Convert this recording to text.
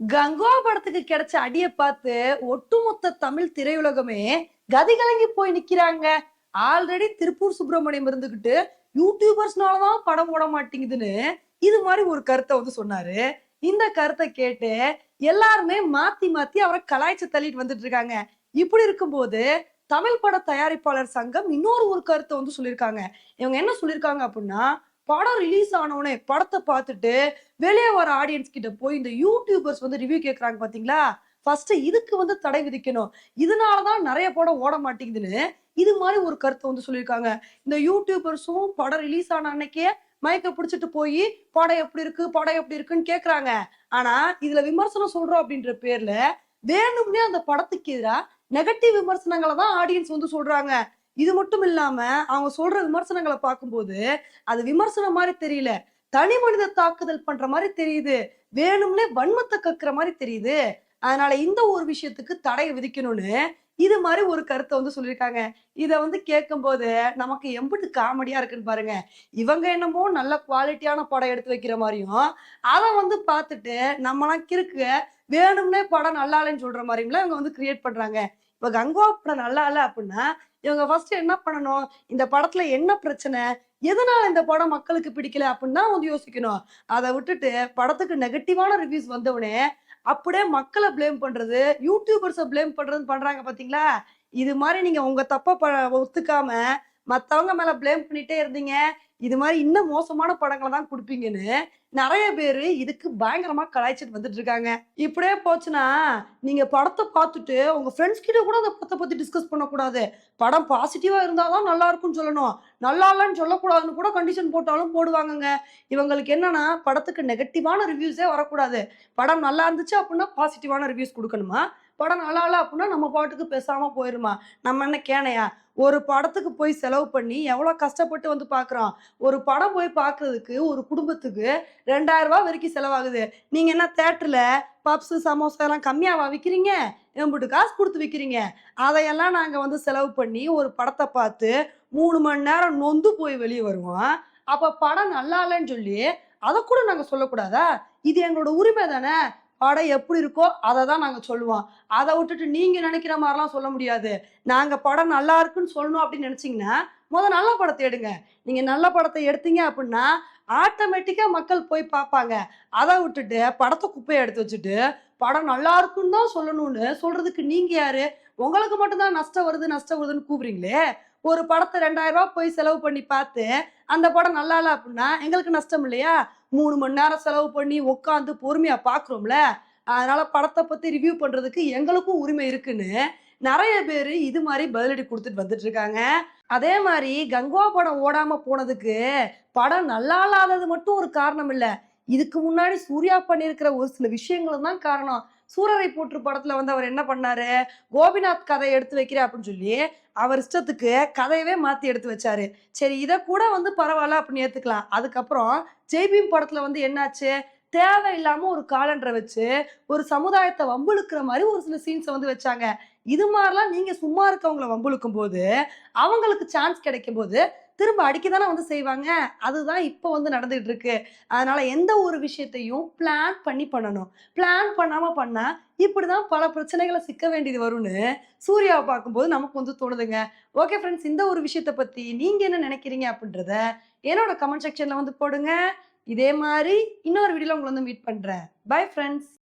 கங்கா படத்துக்கு கிடைச்ச அடியை பார்த்து ஒட்டுமொத்த தமிழ் திரையுலகமே கதி கலங்கி போய் நிக்கிறாங்க. ஆல்ரெடி திருப்பூர் சுப்பிரமணியம் இருந்துகிட்டு யூடியூபர்ஸ்னாலதான் படம் போட மாட்டேங்குதுன்னு இது மாதிரி ஒரு கருத்தை வந்து சொன்னாரு. இந்த கருத்தை கேட்டு எல்லாருமே மாத்தி மாத்தி அவரை கலாய்ச்சி தள்ளிட்டு வந்துட்டு இருக்காங்க. இப்படி இருக்கும்போது தமிழ் பட தயாரிப்பாளர் சங்கம் இன்னொரு ஒரு கருத்தை வந்து சொல்லியிருக்காங்க. இவங்க என்ன சொல்லியிருக்காங்க அப்படின்னா படம் ரிலீஸ் ஆனவுடனே படத்தை பார்த்துட்டு வெளியே வர ஆடியன்ஸ் கிட்ட போய் இந்த யூடியூபர்ஸ் வந்து ரிவ்யூ கேட்குறாங்க பார்த்தீங்களா ஃபர்ஸ்ட் இதுக்கு வந்து தடை விதிக்கணும். இதனால தான் நிறைய படம் ஓட மாட்டேங்குதுன்னு இது மாதிரி ஒரு கருத்தை வந்து சொல்லியிருக்காங்க. இந்த யூடியூபர்ஸும் படம் ரிலீஸ் ஆன அன்னைக்கே மயக்க பிடிச்சிட்டு போய் படம் எப்படி இருக்கு படம் எப்படி இருக்குன்னு கேட்குறாங்க ஆனா இதுல விமர்சனம் சொல்றோம் அப்படின்ற பேர்ல வேணும்னே அந்த படத்துக்கு எதிராக நெகட்டிவ் விமர்சனங்களை தான் ஆடியன்ஸ் வந்து சொல்றாங்க. இது மட்டும் இல்லாம அவங்க சொல்ற விமர்சனங்களை பார்க்கும்போது அது விமர்சனம் மாதிரி தெரியல. தனி மனித தாக்குதல் பண்ற மாதிரி தெரியுது. வேணும்னே வன்மத்தை கக்குற மாதிரி தெரியுது. அதனால இந்த ஒரு விஷயத்துக்கு தடை விதிக்கணும்னு இது மாதிரி ஒரு கருத்தை வந்து சொல்லியிருக்காங்க. இதை வந்து கேட்கும்போது நமக்கு எம்பிட்டு காமெடியா இருக்குன்னு பாருங்க. இவங்க என்னமோ நல்ல குவாலிட்டியான படம் எடுத்து வைக்கிற மாதிரியும் அதை வந்து பார்த்துட்டு நம்மளாம் கிறுக்கு வேணும்னே படம் நல்லா இல்லைன்னு சொல்ற மாதிரியும்லாம் இவங்க வந்து கிரியேட் பண்றாங்க. இப்போ கங்கா படம் நல்லா இல்லை அப்படின்னா இவங்க ஃபர்ஸ்ட் என்ன பண்ணணும்? இந்த படத்துல என்ன பிரச்சனை? எதனால இந்த படம் மக்களுக்கு பிடிக்கல அப்படின்னு தான் வந்து யோசிக்கணும். அதை விட்டுட்டு படத்துக்கு நெகட்டிவான ரிவ்யூஸ் வந்தவுடனே அப்படியே மக்களை ப்ளேம் பண்றது யூடியூபர்ஸை ப்ளேம் பண்றது பண்றாங்க பாத்தீங்களா? இது மாதிரி நீங்க உங்க தப்ப ஒத்துக்காம மற்றவங்க மேல ப்ளேம் பண்ணிட்டே இருந்தீங்க. இது மாதிரி இன்னும் மோசமான படங்களை தான் கொடுப்பீங்கன்னு நிறைய பேர் இதுக்கு பயங்கரமா கலாய்ச்சிட்டு வந்துட்டு இருக்காங்க. இப்படியே போச்சுன்னா நீங்க படத்தை பார்த்துட்டு உங்க ஃப்ரெண்ட்ஸ் கிட்ட கூட அந்த படத்தை பத்தி டிஸ்கஸ் பண்ணக்கூடாது. படம் பாசிட்டிவா இருந்தாதான் நல்லா இருக்கும்னு சொல்லணும். நல்லா இல்லைன்னு சொல்லக்கூடாதுன்னு கூட கண்டிஷன் போட்டாலும் போடுவாங்கங்க. இவங்களுக்கு என்னன்னா படத்துக்கு நெகட்டிவான ரிவ்யூஸே வரக்கூடாது. படம் நல்லா இருந்துச்சு அப்படின்னா பாசிட்டிவான ரிவ்யூஸ் கொடுக்கணுமா? படம் நல்லா இல்லை அப்படின்னா நம்ம பாட்டுக்கு பேசாமல் போயிடுமா நம்ம என்ன கேனையா? ஒரு படத்துக்கு போய் செலவு பண்ணி எவ்வளோ கஷ்டப்பட்டு வந்து பார்க்குறோம் ஒரு படம் போய் பார்க்குறதுக்கு ஒரு குடும்பத்துக்கு ரெண்டாயிரம் வரைக்கும் செலவாகுது. நீங்கள் என்ன தேட்டரில் பப்ஸு சமோசா எல்லாம் கம்மியாகவா விற்கிறீங்க எம்பிட்டு காசு கொடுத்து விற்கிறீங்க அதையெல்லாம் நாங்கள் வந்து செலவு பண்ணி ஒரு படத்தை பார்த்து மூணு மணி நேரம் நொந்து போய் வெளியே வருவோம். அப்போ படம் நல்லா இல்லைன்னு சொல்லி அதை கூட நாங்கள் சொல்லக்கூடாதா? இது எங்களோட உரிமை தானே? படம் எப்படி இருக்கோ அதை தான் நாங்கள் சொல்லுவோம். அதை விட்டுட்டு நீங்கள் நினைக்கிற மாதிரிலாம் சொல்ல முடியாது. நாங்கள் படம் நல்லா இருக்குன்னு சொல்லணும் அப்படின்னு நினச்சிங்கன்னா முதல் நல்ல படத்தை எடுங்க. நீங்கள் நல்ல படத்தை எடுத்தீங்க அப்படின்னா ஆட்டோமேட்டிக்காக மக்கள் போய் பார்ப்பாங்க. அதை விட்டுட்டு படத்தை குப்பையை எடுத்து வச்சுட்டு படம் நல்லா இருக்குன்னு தான் சொல்லணும்னு சொல்கிறதுக்கு நீங்கள் யார்? உங்களுக்கு மட்டும்தான் நஷ்டம் வருது நஷ்டம் வருதுன்னு கூப்பிடுறீங்களே. ஒரு படத்தை ரெண்டாயிரம் ரூபா போய் செலவு பண்ணி பார்த்து அந்த படம் நல்லா இல்லை அப்படின்னா எங்களுக்கு நஷ்டம் இல்லையா? மூணு மணி நேரம் செலவு பண்ணி உட்காந்து பொறுமையா பார்க்குறோம்ல அதனால படத்தை பத்தி ரிவ்யூ பண்றதுக்கு எங்களுக்கும் உரிமை இருக்குன்னு நிறைய பேர் இது மாதிரி பதிலடி கொடுத்துட்டு வந்துட்டு இருக்காங்க. அதே மாதிரி கங்குவா படம் ஓடாம போனதுக்கு படம் நல்லா இல்லாதது மட்டும் ஒரு காரணம் இல்லை. இதுக்கு முன்னாடி சூர்யா பண்ணியிருக்கிற ஒரு சில விஷயங்களும் தான் காரணம். சூரரை போற்று படத்துல வந்து அவர் என்ன பண்ணாரு? கோபிநாத் கதை எடுத்து வைக்கிறேன் அப்படின்னு சொல்லி அவர் இஷ்டத்துக்கு கதையவே மாத்தி எடுத்து வச்சாரு. சரி இதை கூட வந்து பரவாயில்ல அப்படின்னு ஏத்துக்கலாம். அதுக்கப்புறம் ஜெய்பீம் படத்துல வந்து என்னாச்சு? தேவையில்லாம ஒரு காலண்டரை வச்சு ஒரு சமுதாயத்தை வம்புழுக்கிற மாதிரி ஒரு சில சீன்ஸை வந்து வச்சாங்க. இது மாதிரிலாம் நீங்க சும்மா இருக்கவங்களை வம்புழுக்கும் போது அவங்களுக்கு சான்ஸ் கிடைக்கும் போது திரும்ப அடிக்க தானே வந்து செய்வாங்க? அதுதான் இப்போ வந்து நடந்துகிட்டு இருக்கு. அதனால எந்த ஒரு விஷயத்தையும் பிளான் பண்ணி பண்ணணும். பிளான் பண்ணாம பண்ணா இப்படிதான் பல பிரச்சனைகளை சிக்க வேண்டியது வரும்னு சூர்யாவை பார்க்கும்போது நமக்கு வந்து தோணுதுங்க. ஓகே ஃப்ரெண்ட்ஸ் இந்த ஒரு விஷயத்தை பத்தி நீங்க என்ன நினைக்கிறீங்க அப்படின்றத என்னோட கமெண்ட் செக்ஷன்ல வந்து போடுங்க. இதே மாதிரி இன்னொரு வீடியோல உங்களை வந்து மீட் பண்றேன். Bye friends